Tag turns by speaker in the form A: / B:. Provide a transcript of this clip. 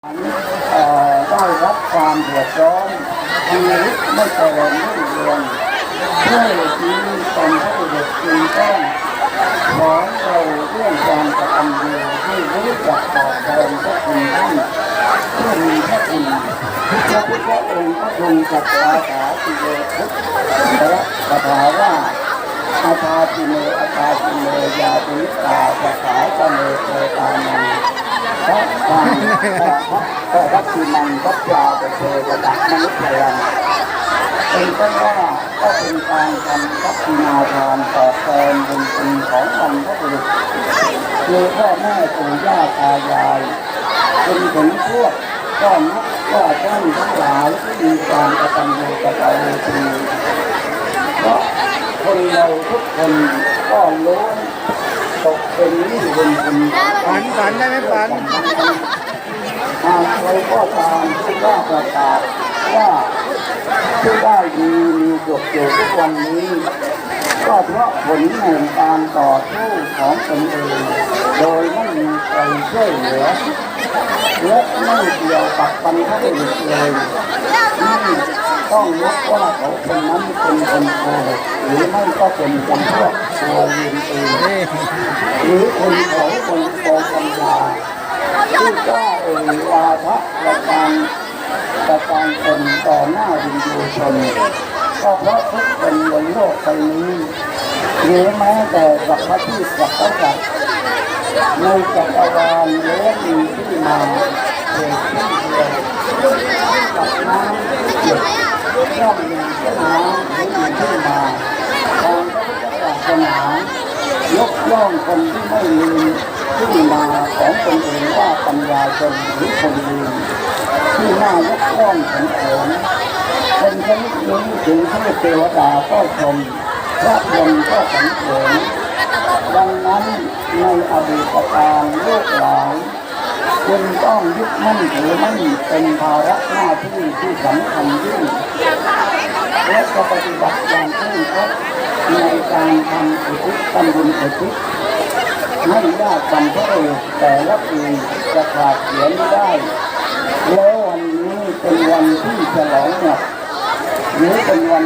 A: ได้รับความเดือดร้อนชีวิตไม่เจริญรุ่งเรืองด้วยนี้เป็นพระบุรุษจริงต้องขอเราเรื่องการกระทำดีที่รู้จักตอบแทนพระคุณท่านผู้มีพระคุณพระพุทธองค์ก็ทรงจัดคาถาติโยพุทธและคาถาว่าอาตาติเมอาตาติเมยาติตาสถาตเมเตตานัง พระพังพระพระรักขินังพระปลาเตระดับมนุษย์ยังเป็นต้นว่าก็เป็นการทำพัฒนาทานตอบแทนบุญคุณของบรรพบุรุษคือพ่อแม่ปู่ย่าตายายจนถึงพวกก็นักก็ท่านทั้งหลายที่มีความกตัญญูกตเวทีเพราะคนเราทุกคนก็ล้วน ตกเป็นหนี้บุญคุณ
B: ฝันฝันได้ไหมฝัน
A: หากใครก็ตามที่กล้าประกาศว่าที่ได้ดีมีจบอยู่ทุกวันนี้ ก็เพราะผลแห่งการต่อสู้ของตนเองโดยไม่มีใครช่วยเหลือและไม่เกี่ยวกับบรรพบุรุษเลย ต้องนับว่าเขาคนนั้นเป็นคนโกหกหรือไม่ก็เป็นจำพวกตัวเองเองหรือคนเขาคนโกงปัญญาที่กล้าเอ่ยวาทะประการประการตนต่อหน้าวิญญูชนก็เพราะทุกคนบนโลกใบนี้หรือแม้แต่สัพพะที่สัพพะสัตว์ในจักรวาลล้วนมีที่มาเกิดขึ้นเดียวกับน้ำเกิดย่อมมีที่น้ำหรือมีที่มาทางพระพุทธศายกย่องคนที่ไม่ลืมที่มาของตนเองว่าปัญญาชนหรือคนลืมที่น่ายกย่องของโขนคนชนิดนี้ถึงเทพเทวดาก็ชมพระพรหมก็สังเกตดังนั้นในอดีตการลูกหลานจึงต้องยึดมั่นถือมั่นเป็นภาระหน้าที่ที่สำคัญยิ่ง และก็ปฏิบัติอย่างเคร่งครัดในการทำอุทิศตำบุญอุทิศให้ญาติบรรพบุรุษแต่ละปีจะขาดเสียไม่ได้ แล้ววันนี้เป็นวันที่ฉลองเนี่ยหรือเป็นวัน